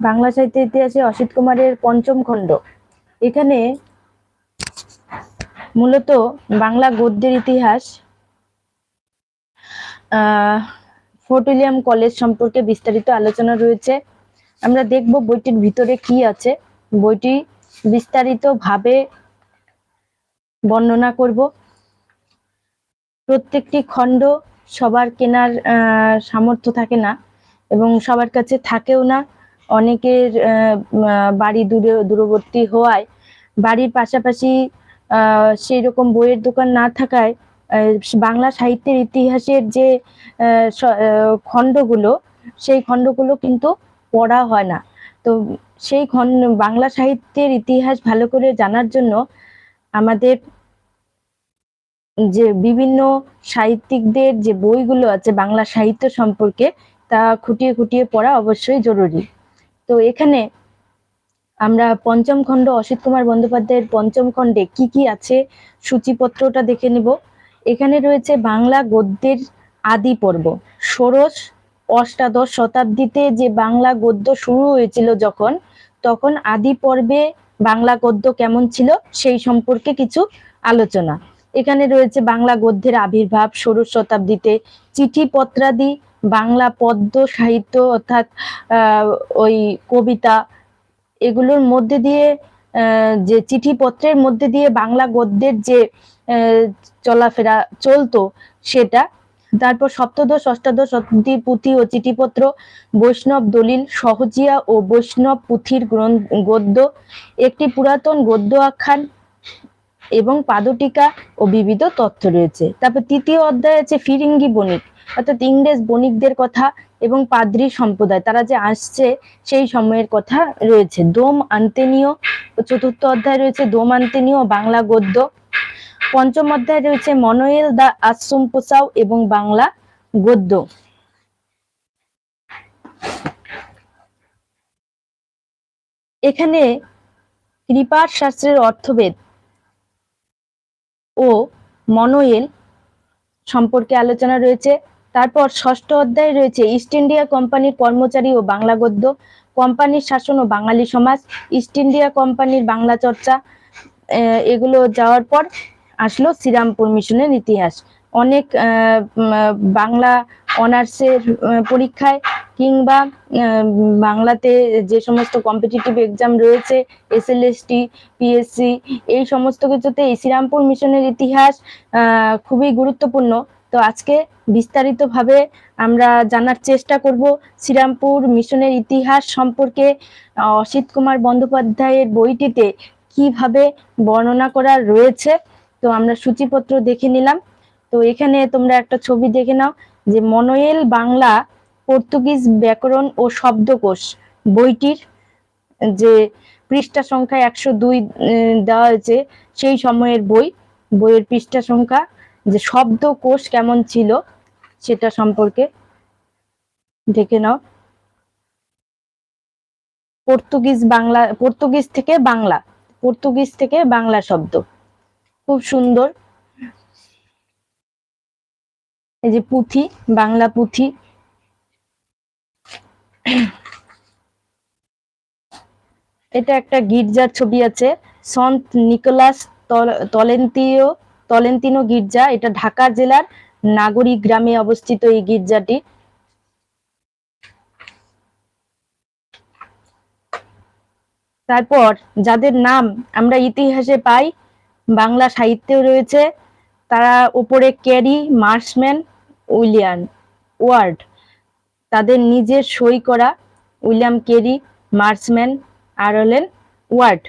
বাংলা সাহিত্যের ইতিহাসে অসিত কুমারের পঞ্চম খণ্ড। এখানে মূলত বাংলা গদ্যের ইতিহাস ফোর্ট উইলিয়াম কলেজ সম্পর্কে বিস্তারিত আলোচনা রয়েছে। আমরা দেখব বইটির ভিতরে কি আছে। বইটি বিস্তারিত ভাবে বর্ণনা করব। প্রত্যেকটি খণ্ড সবার কেনার সামর্থ্য থাকে না এবং সবার কাছে থাকেও না। অনেকের বাড়ি দূরে, দূরবর্তী হওয়ায় বাড়ির পাশাপাশি সেই রকম বইয়ের দোকান না থাকায় বাংলা সাহিত্যের ইতিহাসের যে খণ্ডগুলো, সেই খণ্ডগুলো কিন্তু পড়া হয় না। তো সেই খণ্ড, বাংলা সাহিত্যের ইতিহাস ভালো করে জানার জন্য আমাদের যে বিভিন্ন সাহিত্যিকদের যে বইগুলো আছে বাংলা সাহিত্য সম্পর্কে, তা খুঁটিয়ে খুঁটিয়ে পড়া অবশ্যই জরুরি। তো এখানে আমরা পঞ্চম খণ্ড অসিত কুমার বন্দ্যোপাধ্যায়ের পঞ্চম খণ্ডে কি কি আছে সূচিপত্রটা দেখে নিব। এখানে রয়েছে বাংলা গদ্যের আদি পর্ব। ষোড়শ অষ্টাদশ শতাব্দীতে যে বাংলা গদ্য শুরু হয়েছিল যখন, তখন আদি পর্বে বাংলা গদ্য কেমন ছিল সেই সম্পর্কে কিছু আলোচনা। এখানে রয়েছে বাংলা গদ্যের আবির্ভাব ষোড়শ শতাব্দীতে। চিঠি পত্রাদি বাংলা পদ্য সাহিত্য অর্থাৎ ওই কবিতা এগুলোর মধ্যে দিয়ে যে চিঠিপত্রের মধ্যে দিয়ে বাংলা গদ্যের যে চলাফেরা চলতো সেটা। তারপর সপ্তদশ, অষ্টাদশ শতাব্দী পুঁথি ও চিঠিপত্র, বৈষ্ণব দলিল, সহজিয়া ও বৈষ্ণব পুঁথির গদ্য, একটি পুরাতন গদ্য আখ্যান এবং পাদটিকা ও বিবিধ তথ্য রয়েছে। তারপর তৃতীয় অধ্যায় আছে ফিরিঙ্গি বণিক। অর্থাৎ ইংরেজ বণিকদের কথা এবং পাদ্রী সম্প্রদায়, তারা যে আসছে সেই সময়ের কথা রয়েছে। দোম আন্তেনীয় চতুর্থ অধ্যায় রয়েছে দোম আন্তেনীয় বাংলা গদ্য। পঞ্চম অধ্যায় রয়েছে মনোয়েল দা আশ্রম পোসাও এবং বাংলা গদ্য। এখানে কৃপার শাস্ত্রের অর্থভেদ ও মনোয়েল সম্পর্কে আলোচনা রয়েছে। তারপর ষষ্ঠ অধ্যায়ে রয়েছে ইস্ট ইন্ডিয়া কোম্পানির কর্মচারী ও বাংলা গদ্য কোম্পানির শাসন ও বাঙালি সমাজ। ইস্ট ইন্ডিয়া কোম্পানির বাংলা চর্চা এগুলো যাওয়ার পর আসলো শ্রীরামপুর মিশনের ইতিহাস। অনেক বাংলা অনার্সের পরীক্ষায় কিংবা বাংলাতে যে সমস্ত কম্পিটিটিভ এক্সাম রয়েছে এস এসএলএসটি পিএসসি এই সমস্ত কিছুতে এই শ্রীরামপুর মিশনের ইতিহাস খুবই গুরুত্বপূর্ণ। তো আজকে বিস্তারিতভাবে আমরা জানার চেষ্টা করব শ্রীরামপুর মিশনের ইতিহাস সম্পর্কে। অসিত কুমার বন্দ্যোপাধ্যায়ের বইটিতে কীভাবে বর্ণনা করা রয়েছে, তো আমরা সূচিপত্র দেখে নিলাম। তো এখানে তোমরা একটা ছবি দেখে নাও যে মনোয়েল বাংলা পর্তুগিজ ব্যাকরণ ও শব্দকোষ বইটির যে পৃষ্ঠা সংখ্যা একশো দুই দেওয়া হয়েছে সেই সময়ের বই। বইয়ের পৃষ্ঠা সংখ্যা যে শব্দকোষ কেমন ছিল সেটা সম্পর্কে দেখে নাও। পর্তুগিজ বাংলা, পর্তুগিজ থেকে বাংলা, পর্তুগিজ থেকে বাংলা শব্দ। খুব সুন্দর। এই যে পুঁথি, বাংলা পুঁথি। এটা একটা গির্জার ছবি আছে। সন্ত নিকোলাস তল- তলেন্তিও তলেন্তিনো গির্জা, এটা ঢাকা জেলার নাগরিক গ্রামে অবস্থিত এই গির্জাটি। তারপর যাদের নাম আমরা ইতিহাসে পাই, বাংলা সাহিত্যেও রয়েছে, তারা উপরে ক্যারি মার্সম্যান উইলিয়ান ওয়ার্ড, তাদের নিজের সই করা উইলিয়াম কেরি মার্সম্যান আর হলেন ওয়ার্ড।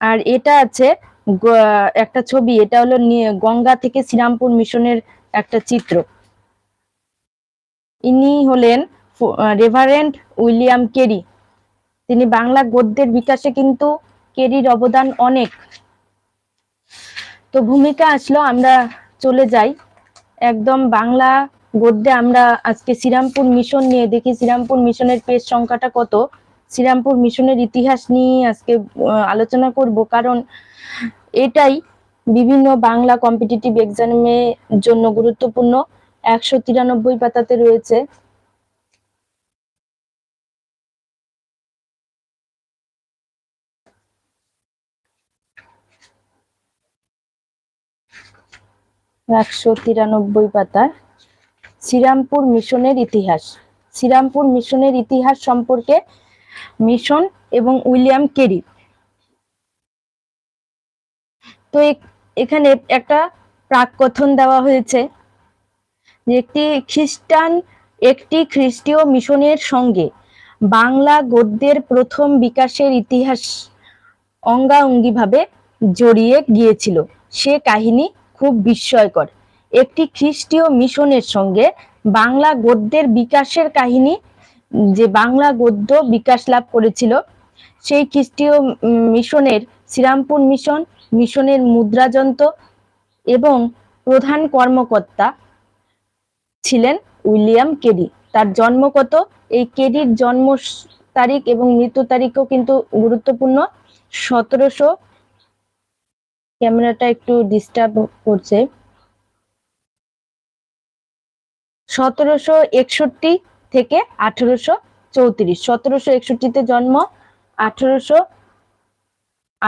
আর এটা আছে একটা ছবি, এটা হলো গঙ্গা থেকে শ্রীরামপুর মিশনের একটা চিত্র। ইনি হলেন রেভারেন্ট উইলিয়াম কেরি। তিনি বাংলা গদ্যের বিকাশে কিন্তু কেরির অবদান অনেক। তো ভূমিকা আসলো, আমরা চলে যাই। একদম বাংলা গদ্যে আমরা আজকে শ্রীরামপুর মিশন নিয়ে দেখি, শ্রীরামপুর মিশনের পেজ সংখ্যাটা কত? শ্রীরামপুর মিশনের ইতিহাস নিয়ে আজকে আলোচনা করব। কারণ এটাই বিভিন্ন বাংলা কম্পিটিটিভ এক্সামের জন্য গুরুত্বপূর্ণ। একশো তিরানব্বই পাতাতে রয়েছে। একশো তিরানব্বই পাতা শ্রীরামপুর মিশনের ইতিহাস। শ্রীরামপুর মিশনের ইতিহাস সম্পর্কে মিশন এবং উইলিয়াম কেরি তো এখানে একটা প্রাক কথন দেওয়া হয়েছে যে একটি খ্রিস্টান, একটি খ্রিস্টীয় মিশনের সঙ্গে বাংলা গদ্যের প্রথম বিকাশের ইতিহাস অঙ্গাঅঙ্গিভাবে জড়িয়ে গিয়েছিল। সে কাহিনী খুব বিস্ময়কর। একটি খ্রিস্টীয় মিশনের সঙ্গে বাংলা গদ্যের বিকাশের কাহিনী, যে বাংলা গদ্য বিকাশ লাভ করেছিল, সেই খ্রিস্টীয় মিশনের শ্রীরামপুর মিশন মিশনের মুদ্রাযন্ত্র এবং প্রধান কর্মকর্তা ছিলেন উইলিয়াম কেডি। তার জন্ম কত? এই কেরির জন্ম তারিখ এবং মৃত্যু তারিখও কিন্তু গুরুত্বপূর্ণ। সতেরোশো ক্যামেরাটা একটু ডিস্টার্ব করছে। সতেরোশো একষট্টি থেকে আঠেরোশো চৌত্রিশ। সতেরোশো একষট্টিতে জন্ম, আঠেরোশো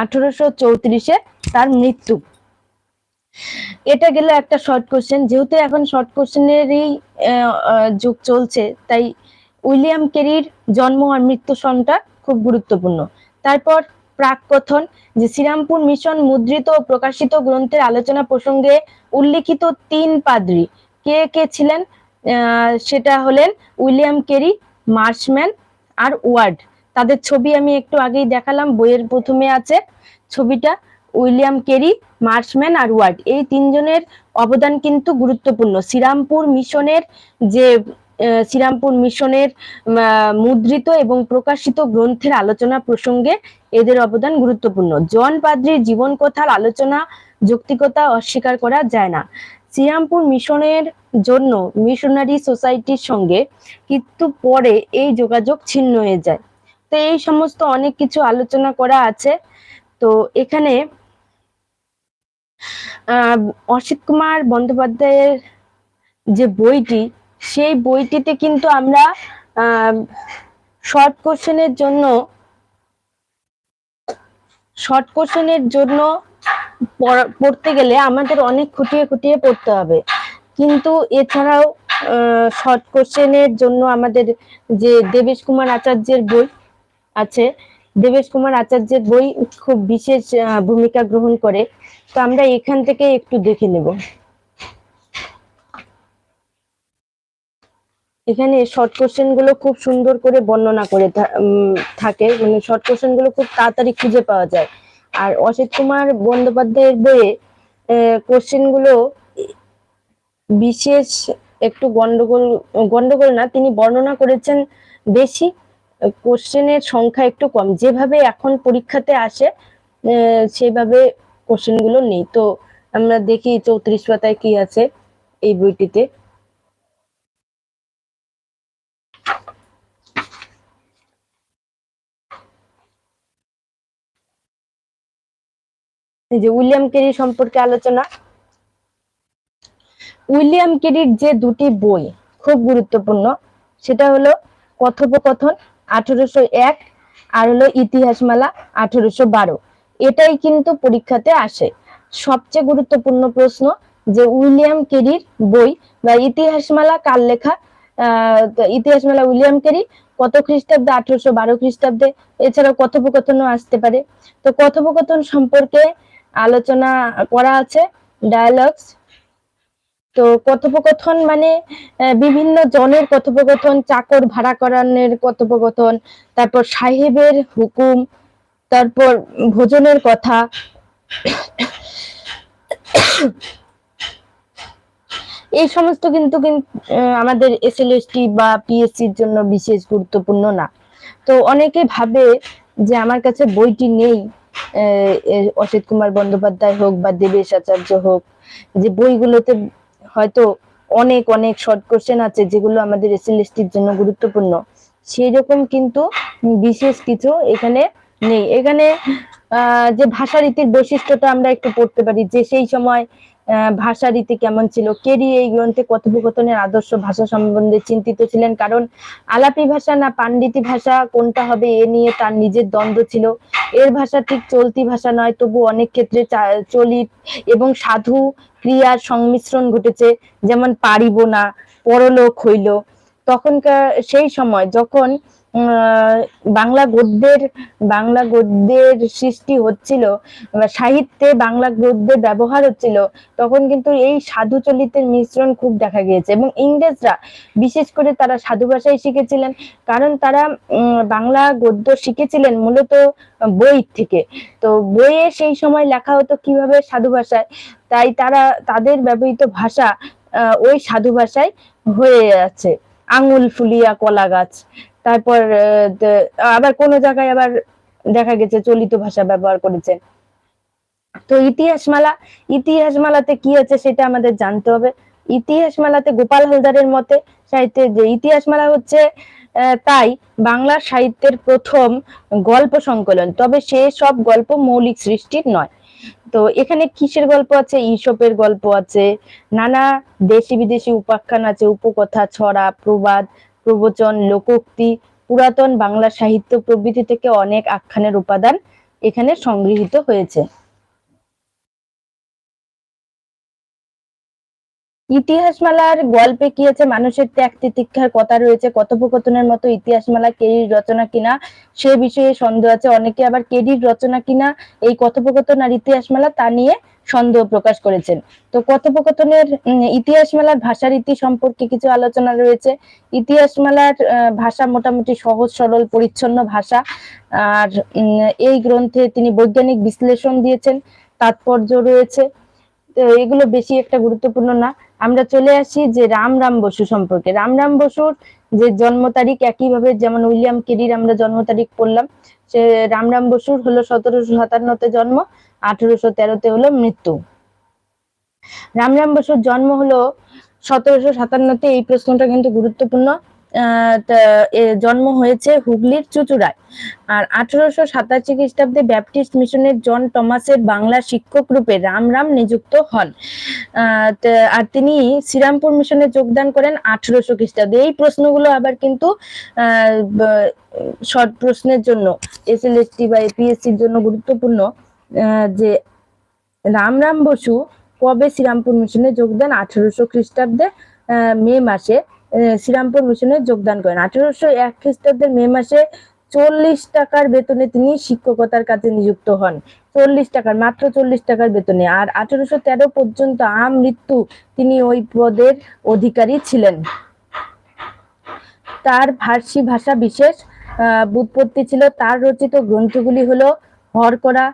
আঠেরোশো চৌত্রিশে তার মৃত্যু। এটা গেল একটা শর্ট কোশ্চেন যেহেতু এখন শর্ট কোশ্চেনেরই যুগ চলছে, তাই উইলিয়াম কেরির জন্ম আর মৃত্যু সনটা খুব গুরুত্বপূর্ণ। তারপর প্রাক কথন যে শ্রীরামপুর মিশন মুদ্রিত ও প্রকাশিত গ্রন্থের আলোচনা প্রসঙ্গে উল্লিখিত তিন পাদ্রী। কে কে ছিলেন? সেটা হলেন উইলিয়াম কেরি, মার্শম্যান আর ওয়ার্ড। তাদের ছবি আমি একটু আগেই দেখালাম, বইয়ের প্রথমে আছে ছবিটা, উইলিয়াম কেরি, মার্শম্যান আর ওয়ার্ড। এই তিনজনের অবদান কিন্তু গুরুত্বপূর্ণ। শ্রীরামপুর মিশনের যে শ্রীরামপুর মিশনের মুদ্রিত এবং প্রকাশিত গ্রন্থের আলোচনা প্রসঙ্গে এদের অবদান গুরুত্বপূর্ণ। জন পাদ্রির জীবন কথার আলোচনা যৌক্তিকতা অস্বীকার করা যায় না। শ্রীরামপুর মিশনের জন্য মিশনারি সোসাইটির সঙ্গে কিন্তু পরে এই যোগাযোগ ছিন্ন হয়ে যায়। তো এই সমস্ত অনেক কিছু আলোচনা করা আছে। তো এখানে অসিত কুমার বন্দ্যোপাধ্যায়ের যে বইটি, সেই বইটিতে কিন্তু আমরা শর্ট কোশ্চেনের জন্য শর্ট কোশ্চেনের জন্য পড়া- পড়তে গেলে আমাদের অনেক খুঁটিয়ে খুঁটিয়ে পড়তে হবে। কিন্তু এছাড়াও শর্ট কোশ্চেনের জন্য আমাদের যে দেবেশ কুমার আচার্যের বই আছে। দেবেশ কুমার আচার্যের বই খুব বিশেষ ভূমিকা গ্রহণ করে। তো আমরা এখান থেকে একটু দেখে নেব। এখানে শর্ট কোশ্চেনগুলো খুব সুন্দর করে বর্ণনা করে থাকে। মানে শর্ট কোশ্চেনগুলো খুব তাড়াতাড়ি খুঁজে পাওয়া যায়। আর অসিত কুমার বন্দ্যোপাধ্যায়ের বইয়ে কোশ্চেনগুলো বিশেষ একটু গন্ডগোল গন্ডগোল না, তিনি বর্ণনা করেছেন বেশি। কোশ্চেনের সংখ্যা একটু কম। যেভাবে এখন পরীক্ষাতে আসে আহ, সেভাবে কোশ্চেনগুলো নেই। তো আমরা দেখি চৌত্রিশ পাতায় কি আছে এই বইটিতে। যে উইলিয়াম কেরি সম্পর্কে আলোচনা। উইলিয়াম কেরির যে দুটি বই খুব গুরুত্বপূর্ণ সেটা হলো কথোপকথন আঠেরোশো এক আর হলো ইতিহাসমালা আঠেরোশো বারো। এটাই কিন্তু পরীক্ষাতে আসে। সবচেয়ে গুরুত্বপূর্ণ প্রশ্ন যে উইলিয়াম কেরির বই বা কার লেখা? উইলিয়াম কেরি কত খ্রিস্টাব্দে? আঠারোশো বারো খ্রিস্টাব্দে। এছাড়াও কথোপকথনও আসতে পারে। তো কথোপকথন সম্পর্কে আলোচনা করা আছে ডায়ালগস তো কথোপকথন মানে বিভিন্ন জনের কথোপকথন চাকর ভাড়া করানোর কথোপকথন তারপর সাহেবের হুকুম তারপর ভোজনের কথা। এই সমস্ত কিন্তু কিন- আহ, আমাদের এসএলএসটি বা পিএসসির জন্য বিশেষ গুরুত্বপূর্ণ না। তো অনেকে ভাবে যে আমার কাছে বইটি নেই অসিত কুমার বন্দ্যোপাধ্যায় হোক বা দেবেশ আচার্য হোক যে বইগুলোতে হয়তো অনেক অনেক শর্ট কোশ্চেন আছে যেগুলো আমাদের এসএলএসটির জন্য গুরুত্বপূর্ণ। সেই রকম কিন্তু বিশেষ কিছু এখানে নেই। এখানে যে ভাষারীতির বৈশিষ্ট্যটা আমরা একটু পড়তে পারি, যে সেই সময় ভাষা রীতি কেমন ছিল? কেরি এই গ্রন্থে কথোপকথনের আদর্শ ভাষা সম্বন্ধে চিন্তিত ছিলেন? কারণ আলাপি ভাষা না পাণ্ডিতি ভাষা কোনটা হবে এ নিয়ে তার নিজের দ্বন্দ্ব ছিল। এর ভাষা ঠিক চলতি ভাষা নয়, তবু অনেক ক্ষেত্রে চলিত এবং সাধু ক্রিয়ার সংমিশ্রণ ঘটেছে। যেমন পারিব না, পরলোক হইল। তখনকার সেই সময় যখন বাংলা গদ্যের বাংলা গদ্যের সৃষ্টি হচ্ছিল সাহিত্যে বাংলা গদ্যের ব্যবহার হচ্ছিল, তখন কিন্তু এই সাধু চলিতের মিশ্রণ খুব দেখা গিয়েছে। এবং ইংরেজরা বিশেষ করে তারা সাধু ভাষায় শিখেছিলেন, কারণ তারা বাংলা গদ্য শিখেছিলেন মূলত বই থেকে। তো বইয়ে সেই সময় লেখা হতো কীভাবে সাধু ভাষায়, তাই তারা তাদের ব্যবহৃত ভাষা ওই সাধু ভাষায় হয়ে আছে। আঙুল ফুলিয়া কলা গাছ। তারপর আবার কোন জায়গায় আবার দেখা গেছে চলিত ভাষা ব্যবহার করেছেন তো ইতিহাসমালা, ইতিহাসমালাতে কি আছে সেটা আমাদের জানতে হবে। ইতিহাস ইতিহাসমালাতে গোপাল হালদারের মতে সাহিত্যের যে ইতিহাসমালা হচ্ছে তাই বাংলা সাহিত্যের প্রথম গল্প সংকলন। তবে সে সব গল্প মৌলিক সৃষ্টির নয়। তো এখানে কিসের গল্প আছে? ঈশপের গল্প আছে, নানা দেশি বিদেশি উপাখ্যান আছে, উপকথা, ছড়া, প্রবাদ প্রবচন লোকোক্তি পুরাতন বাংলা সাহিত্য প্রভৃতি থেকে অনেক আখ্যানের উপাদান এখানে সংগৃহীত হয়েছে। ইতিহাসমালার গল্পে কি আছে মানুষের ত্যাগ তিতিক্ষার কথা রয়েছে কথোপকথনের মতো ইতিহাস ইতিহাসমালা কেরির রচনা কিনা সে বিষয়ে সন্দেহ আছে। অনেকে আবার কেরির রচনা কিনা এই কথোপকথন আর ইতিহাস ইতিহাসমালা তা নিয়ে সন্দেহ প্রকাশ করেছেন। তো কথোপকথনের ইতিহাসমালার ভাষা রীতি সম্পর্কে কিছু আলোচনা রয়েছে। ইতিহাসমালার আহ, ভাষা মোটামুটি সহজ সরল পরিচ্ছন্ন ভাষা। আর এই গ্রন্থে তিনি বৈজ্ঞানিক বিশ্লেষণ দিয়েছেন তাৎপর্য রয়েছে। এগুলো বেশি একটা গুরুত্বপূর্ণ না। আমরা চলে আসি যে রাম রাম বসু সম্পর্কে। রাম রাম বসুর যে জন্ম তারিখ একইভাবে যেমন উইলিয়াম কেরির আমরা জন্ম তারিখ পড়লাম, সে রাম রাম বসুর হলো সতেরোশো সাতান্নতে জন্ম, আঠেরোশো তেরোতে হলো মৃত্যু। রাম রাম বসুর জন্ম হলো সতেরোশো সাতান্নতে, এই প্রশ্নটা কিন্তু গুরুত্বপূর্ণ। জন্ম হয়েছে হুগলির চুচুড়ায়। আর আঠারোশো সাতাশি খ্রিস্টাব্দে ব্যাপটিস্ট মিশনের জন টমাসের বাংলা শিক্ষক রূপে রাম রাম নিযুক্ত হন। আর তিনি শ্রীরামপুর মিশনে যোগদান করেন আঠারোশো খ্রিস্টাব্দে। এই প্রশ্নগুলো আবার কিন্তু শর্ট প্রশ্নের জন্য, এস এল এসএলএসটি বা এপিএসসির জন্য গুরুত্বপূর্ণ যে রাম রাম বসু কবে শ্রীরামপুর মিশনে যোগদান আঠারোশো খ্রিস্টাব্দে মে মাসে? শ্রীরামপুর মিশনে যোগদান করেন। আঠারোশো এক খ্রিস্টাব্দের মে মাসে চল্লিশ টাকার বেতনে তিনি শিক্ষকতার কাজে নিযুক্ত হন। চল্লিশ টাকার মাত্র চল্লিশ টাকার বেতনে। আর আঠারোশো তেরো পর্যন্ত মৃত্যু তিনি ওই পদের অধিকারী ছিলেন। তার ফার্সি ভাষা বিশেষ আহ, ব্যুৎপত্তি ছিল। তার রচিত গ্রন্থগুলি হলো হরকরা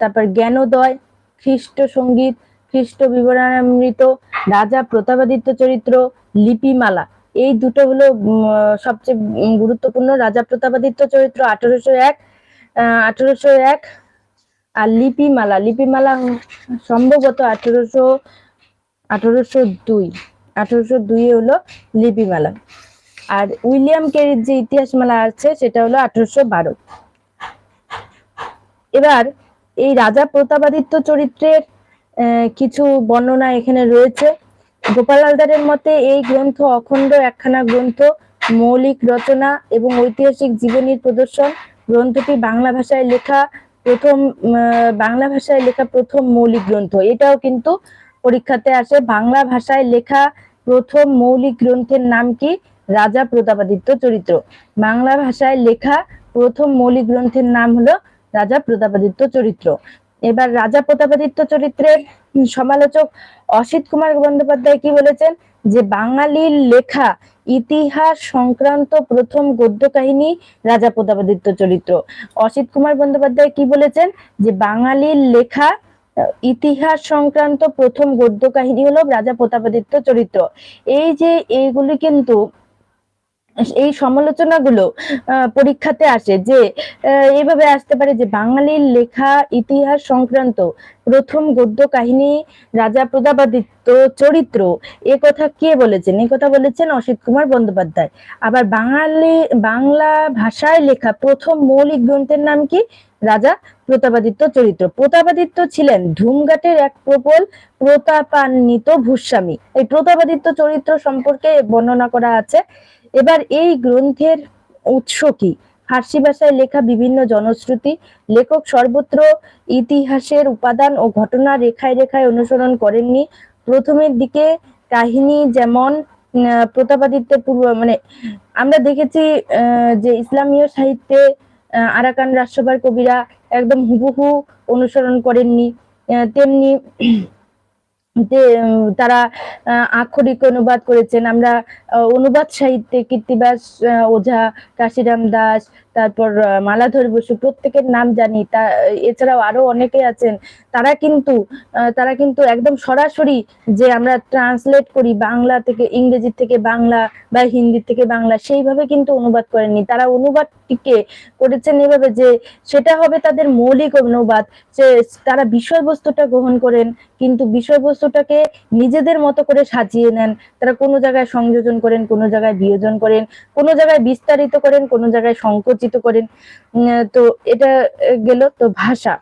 তারপর জ্ঞানোদয় খ্রিস্ট সংগীত খ্রিস্ট বিবরণামৃত রাজা প্রতাপাদিত্য চরিত্র লিপিমালা। এই দুটো হলো সবচেয়ে গুরুত্বপূর্ণ। রাজা প্রতাপাদিত্য চরিত্র আঠারোশো এক আঠারোশো এক আর লিপিমালা। লিপিমালা সম্ভবত আঠারোশো আঠারোশো দুই। আঠারোশো দুই হলো লিপিমালা। আর উইলিয়াম কেরির যে ইতিহাসমালা আছে, সেটা হলো আঠারোশো বারো। এবার এই রাজা প্রতাপাদিত্য চরিত্রের কিছু বর্ণনা এখানে রয়েছে। গোপাল হালদারের মতে এই গ্রন্থ অখণ্ড একখানা গ্রন্থ, মৌলিক রচনা এবং ঐতিহাসিক জীবনীর প্রদর্শন। গ্রন্থটি বাংলা ভাষায় লেখা প্রথম বাংলা ভাষায় লেখা প্রথম মৌলিক গ্রন্থ। এটাও কিন্তু পরীক্ষাতে আসে। বাংলা ভাষায় লেখা প্রথম মৌলিক গ্রন্থের নাম কি? রাজা প্রতাপাদিত্য চরিত্র। বাংলা ভাষায় লেখা প্রথম মৌলিক গ্রন্থের নাম হলো রাজা প্রতাপাদিত্য চরিত্র। এবার রাজা প্রতাপাদিত্য চরিত্রের সমালোচক অসিত কুমার বন্দ্যোপাধ্যায় কি বলেছেন? যে বাঙালির লেখা ইতিহাস সংক্রান্ত প্রথম গদ্য কাহিনী রাজা প্রতাপাদিত্য চরিত্র। অসিত কুমার বন্দ্যোপাধ্যায় কি বলেছেন? যে বাঙালির লেখা ইতিহাস সংক্রান্ত প্রথম গদ্য কাহিনী হলো রাজা প্রতাপাদিত্য চরিত্র। এই যে, এইগুলি কিন্তু এই সমালোচনাগুলো পরীক্ষাতে আসে যে আহ, এইভাবে আসতে পারে যে বাঙালির লেখা ইতিহাস সংক্রান্ত প্রথম গদ্য কাহিনী রাজা প্রতাপাদিত্য চরিত্র এ কথা কে বলেছেন? এই কথা বলেছেন অসিত কুমার বন্দ্যোপাধ্যায়। আবার বাঙালি বাংলা ভাষায় লেখা প্রথম মৌলিক গ্রন্থের নাম কি? রাজা প্রতাপাদিত্য চরিত্র। প্রতাপাদিত্য ছিলেন ধূমঘাটের এক প্রবল প্রতাপান্বিত ভূস্বামী। এই প্রতাপাদিত্য চরিত্র সম্পর্কে বর্ণনা করা আছে। এবার এই গ্রন্থের উৎস কি? ফার্সি ভাষায় লেখা বিভিন্ন জনশ্রুতি, লেখক সর্বত্র ইতিহাসের উপাদান ও ঘটনা রেখায় রেখায় অনুসরণ করেননি। প্রথমের দিকে কাহিনী যেমন প্রতাপাদিত্যের পূর্ব মানে আমরা দেখেছি যে ইসলামীয় সাহিত্যে আরাকান রাজসভার কবিরা একদম হুবহু অনুসরণ করেননি। তেমনি তারা আক্ষরিক অনুবাদ করেছেন। আমরা অনুবাদ সাহিত্যে কীর্তিবাস ওঝা কাশিরাম দাস তারপর মালাধর বসু প্রত্যেকের নাম জানি। তা, এছাড়াও আরও অনেকে আছেন। তারা কিন্তু তারা কিন্তু একদম সরাসরি যে আমরা ট্রান্সলেট করি বাংলা থেকে ইংরেজি থেকে বাংলা বা হিন্দি থেকে বাংলা, সেইভাবে কিন্তু অনুবাদ করেননি। তারা অনুবাদটিকে করেছেন এভাবে যে সেটা হবে তাদের মৌলিক অনুবাদ। যে তারা বিষয়বস্তুটা গ্রহণ করেন, কিন্তু বিষয়বস্তুটাকে নিজেদের মতো করে সাজিয়ে নেন। তারা কোনো জায়গায় সংযোজন করেন, কোনো জায়গায় বিয়োজন করেন, কোনো জায়গায় বিস্তারিত করেন, কোনো জায়গায় সংকুচিত করেন। তো এটা গেল তো ভাষা।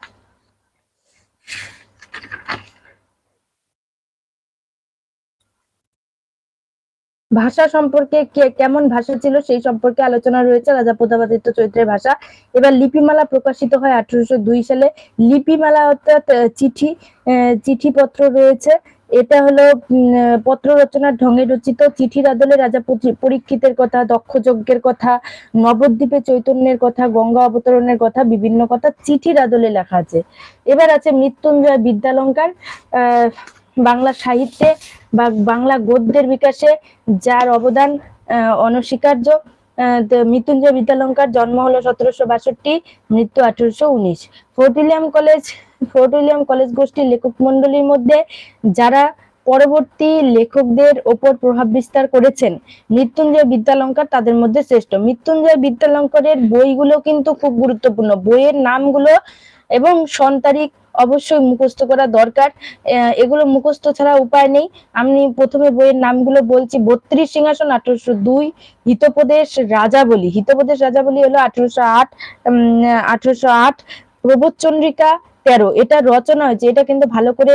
ভাষা সম্পর্কে কেমন ভাষা ছিল সেই সম্পর্কে আলোচনা রয়েছে রাজা প্রতাপাদিত্য চৈত্রের ভাষা। এবার লিপিমালা প্রকাশিত হয় আঠারোশো দুই সালে। লিপিমালা অর্থাৎ চিঠি চিঠিপত্র রয়েছে। এটা হলো পত্র রচনার ঢঙে রচিত চিঠির আদলে রাজা পরীক্ষিতের কথা, দক্ষযজ্ঞের কথা, নবদ্বীপে চৈতন্যের কথা, গঙ্গা অবতরণের কথা, বিভিন্ন কথা চিঠির আদলে লেখা আছে। এবার আছে মৃত্যুঞ্জয় বিদ্যালঙ্কার বাংলা সাহিত্যে বা বাংলা গদ্যের বিকাশে যার অবদান অনস্বীকার্য। মৃত্যুঞ্জয় বিদ্যালঙ্কার জন্ম হলো সতেরোশো বাষট্টি, মৃত্যু আঠারোশো উনিশ। Fort William College Fort William College গোষ্ঠীর লেখক মন্ডলীর মধ্যে যারা পরবর্তী লেখকদের ওপর প্রভাব বিস্তার করেছেন, মৃত্যুঞ্জয় বিদ্যালঙ্কার তাদের মধ্যে শ্রেষ্ঠ। মৃত্যুঞ্জয় বিদ্যালঙ্কারের বইগুলো কিন্তু খুব গুরুত্বপূর্ণ। বইয়ের নামগুলো এবং সন তারিখ অবশ্যই মুখস্থ করা দরকার। এগুলো মুখস্থ ছাড়া উপায় নেই। আমি প্রথমে বইয়ের নামগুলো বলছি। বত্রিশ সিংহাসন আঠারোশো দুই, হিতোপদেশ রাজাবলী। হিতোপদেশ রাজাবলী হলো আঠারোশো আট আঠারোশো আট। প্রবোধ চন্দ্রিকা তেরো। এটা রচনা হয়েছে। এটা কিন্তু ভালো করে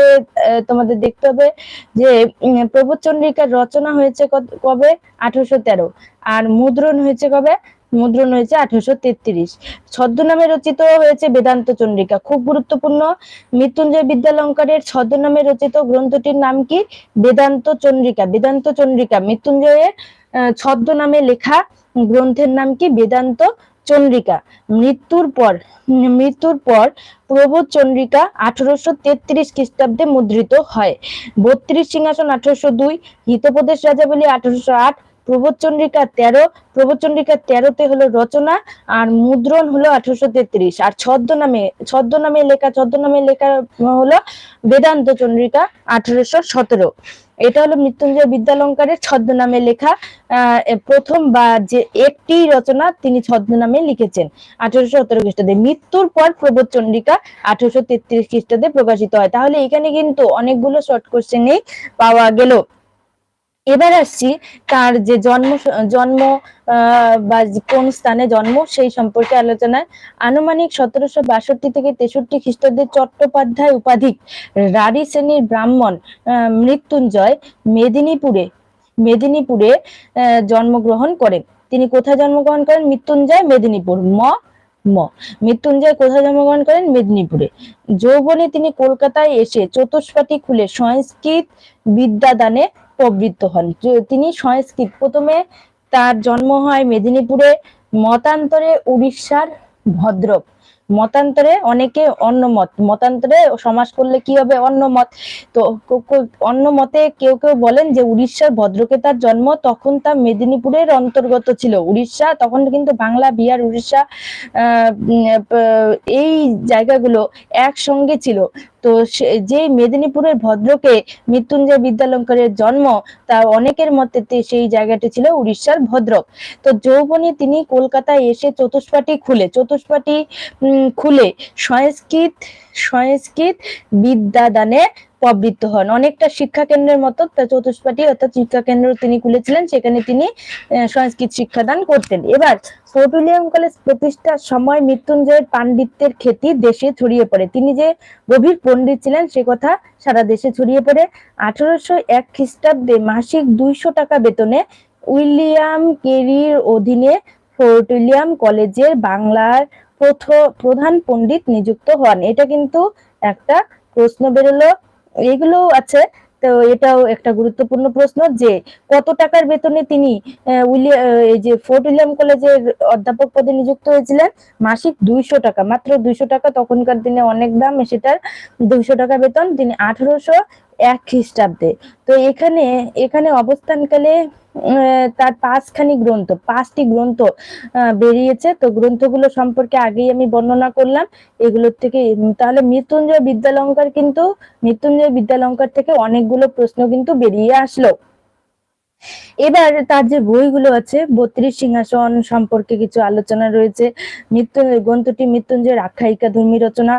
তোমাদের দেখতে হবে যে উম, প্রবোধ চন্দ্রিকার রচনা হয়েছে কবে? আঠারোশো তেরো। আর মুদ্রণ হয়েছে কবে? মুদ্রণ হয়েছে আঠারোশো তেত্রিশ। ছদ্মনামে রচিত হয়েছে বেদান্ত চন্দ্রিকা। খুব গুরুত্বপূর্ণ। মৃত্যুঞ্জয় বিদ্যালঙ্কারের ছদ্মনামে রচিত গ্রন্থটির নাম কি? বেদান্ত চন্দ্রিকা। বেদান্ত চন্দ্রিকা। মৃত্যুঞ্জয়ের ছদ্মনামে লেখা গ্রন্থের নাম কি? বেদান্ত চন্দ্রিকা। মৃত্যুর পর মৃত্যুর পর প্রবোধ চন্দ্রিকা আঠারোশো তেত্রিশ খ্রিস্টাব্দে মুদ্রিত হয়। বত্রিশ সিংহাসন আঠারোশো দুই, হিতোপদেশ রাজাবলী আঠারোশো আট প্রবোধ চন্দ্রিকা তেরো, প্রবোধ চন্দ্রিকা তেরোতে হলো রচনা আর মুদ্রণ হলো আঠারোশো তেত্রিশ। আর ছদ্মনামে ছদ্মনামে লেখা ছদ্মনামে লেখা হলো বেদান্ত চন্দ্রিকা আঠারোশো সতেরো। এটা হলো মৃত্যুঞ্জয় বিদ্যালঙ্কারের ছদ্মনামে লেখা প্রথম বা যে একটি রচনা তিনি ছদ্মনামে লিখেছেন আঠারোশো সতেরো খ্রিস্টাব্দে। মৃত্যুর পর প্রবোধ চন্দ্রিকা আঠারোশো তেত্রিশ খ্রিস্টাব্দে প্রকাশিত হয়। তাহলে এখানে কিন্তু অনেকগুলো শর্ট কোশ্চেনেই পাওয়া গেল। এবার আসছি তার যে জন্ম জন্ম বা কোন স্থানে জন্ম সেই সম্পর্কে আলোচনায়। আনুমানিক সতেরোশো বাষট্টি থেকে তেষট্টি খ্রিস্টাব্দে চট্টোপাধ্যায় উপাধিক রাঢ়ী শ্রেণির ব্রাহ্মণ মৃত্যুঞ্জয় মেদিনীপুরে মেদিনীপুরে জন্মগ্রহণ করেন। তিনি কোথায় জন্মগ্রহণ করেন? মৃত্যুঞ্জয় মেদিনীপুর। ম ম। মৃত্যুঞ্জয় কোথায় জন্মগ্রহণ করেন? মেদিনীপুরে। যৌবনে তিনি কলকাতায় এসে চতুষ্পাটি খুলে সংস্কৃত বিদ্যাদানে প্রবৃত্ত হন। তিনি সংস্কৃত। প্রথমে তার জন্ম হয় মেদিনীপুরে মতান্তরে উড়িষ্যার ভদ্রক। মতান্তরে অনেকে অন্য মত মতান্তরে সমাস করলে কি হবে? অন্য মত। তো অন্য মতে কেউ কেউ বলেন যে উড়িষ্যার ভদ্রকে তার জন্ম তখন তা মেদিনীপুরের অন্তর্গত ছিল। উড়িষ্যা তখন কিন্তু বাংলা বিহার উড়িষ্যা এই জায়গাগুলো একসঙ্গে ছিল। তো যেই মেদিনীপুরের ভদ্রকে মৃত্যুঞ্জয় বিদ্যালঙ্কারের জন্ম তা অনেকের মতে সেই জায়গাটি ছিল উড়িষ্যার ভদ্রক। তো যৌবনে তিনি কলকাতায় এসে চতুষ্পাটি খুলে চতুষ্পাটি উম, খুলে সংস্কৃত সংস্কৃত বিদ্যাদানে প্রবৃত্ত হন। অনেকটা শিক্ষা কেন্দ্রের মতো তা চতুষ্পাটি অর্থাৎ শিক্ষা কেন্দ্র তিনি খুলেছিলেন, সেখানে তিনি সংস্কৃত শিক্ষাদান করতেন। এবার ফোর্ট উইলিয়াম কলেজ প্রতিষ্ঠার সময় মৃত্যুঞ্জয়ের পাণ্ডিত্যের খ্যাতি দেশে ছড়িয়ে পড়ে। তিনি যে গভীর পণ্ডিত ছিলেন, সে কথা সারা দেশে ছড়িয়ে পড়ে। আঠারোশো এক খ্রিস্টাব্দে মাসিক দুইশো টাকা বেতনে উইলিয়াম কেরির অধীনে ফোর্ট উইলিয়াম কলেজের বাংলার প্রধান পণ্ডিত নিযুক্ত হন। এটা কিন্তু একটা প্রশ্ন বেরোলো। এগুলো আছে, তো এটাও একটা গুরুত্বপূর্ণ প্রশ্ন যে, কত টাকার বেতনে তিনি এই যে ফোর্ট উইলিয়াম কলেজের অধ্যাপক পদে নিযুক্ত হয়েছিলেন? মাসিক দুইশো টাকা, মাত্র দুইশো টাকা। তখনকার দিনে অনেক দাম, সেটার দুইশো টাকা বেতন তিনি আঠারোশো এক খ্রিস্টাব্দে। তো এখানে এখানে অবস্থানকালে তার পাঁচখানি গ্রন্থ, পাঁচটি গ্রন্থ বেরিয়েছে। তো গ্রন্থগুলো সম্পর্কে আগেই আমি বর্ণনা করলাম। এগুলোর থেকে তাহলে মৃত্যুঞ্জয় বিদ্যালঙ্কার কিন্তু, মৃত্যুঞ্জয় বিদ্যালঙ্কার থেকে অনেকগুলো প্রশ্ন কিন্তু বেরিয়ে আসলো। এবার তার যে বইগুলো আছে, বত্রিশ সিংহাসন সম্পর্কে কিছু আলোচনা রয়েছে। মৃত্যু, গ্রন্থটি মৃত্যুঞ্জয়ের আখ্যায়িকা ধর্মী রচনা।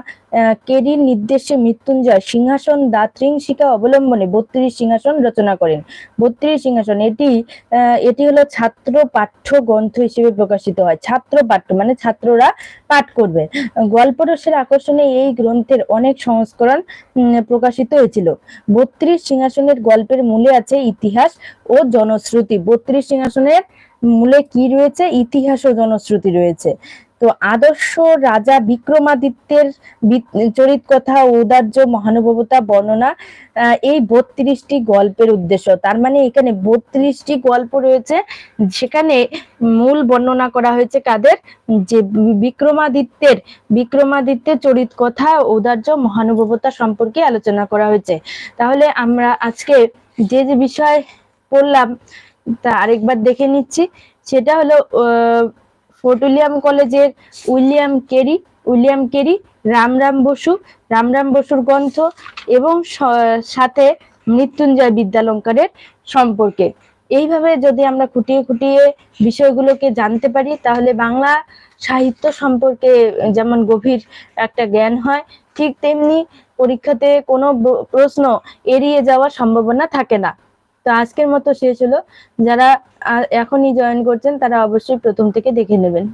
কেরির নির্দেশে মৃত্যুঞ্জয় সিংহাসন দাত্রিংশিকা অবলম্বনে বত্রিশ সিংহাসন রচনা করেন। বত্রিশ সিংহাসন, এটি এটি হলো ছাত্র পাঠ্য গ্রন্থ হিসেবে প্রকাশিত হয়। ছাত্র পাঠ্য মানে ছাত্ররা পাঠ করবে। গল্পরসের আকর্ষণে এই গ্রন্থের অনেক সংস্করণ প্রকাশিত হয়েছিল। বত্রিশ সিংহাসনের গল্পের মূলে আছে ইতিহাস ও জনশ্রুতি। বত্রিশ সিংহাসনের মূলে কি রয়েছে? ইতিহাস ও জনশ্রুতি রয়েছে। তো আদর্শ রাজা বিক্রমাদিত্যের চরিত কথা ঔদার্য মহানুভবতা বর্ণনা এই বত্রিশটি গল্পের উদ্দেশ্য। তার মানে এখানে বত্রিশটি গল্প রয়েছে। সেখানে মূল বর্ণনা করা হয়েছে কাদের? যে বিক্রমাদিত্যের বিক্রমাদিত্যের চরিত কথা ঔদার্য মহানুভবতা সম্পর্কে আলোচনা করা হয়েছে। তাহলে আমরা আজকে যে যে বিষয় পড়লাম। তা আরেকবার দেখে নিচ্ছি। সেটা হলো ফোর্ট উইলিয়াম কলেজের William Carey William Carey Ramram Basu Ramram বসুর গ্রন্থ এবং সাথে মৃত্যুঞ্জয় বিদ্যালঙ্কারের সম্পর্কে। এইভাবে যদি আমরা খুঁটিয়ে খুঁটিয়ে বিষয়গুলোকে জানতে পারি, তাহলে বাংলা সাহিত্য সম্পর্কে যেমন গভীর একটা জ্ঞান হয়, ঠিক তেমনি পরীক্ষাতে কোনো প্রশ্ন এড়িয়ে যাওয়ার সম্ভাবনা থাকে না। তো আজকের মতো শেষ হলো। যারা এখনই জয়েন করছেন, তারা অবশ্যই প্রথম থেকে দেখে নেবেন।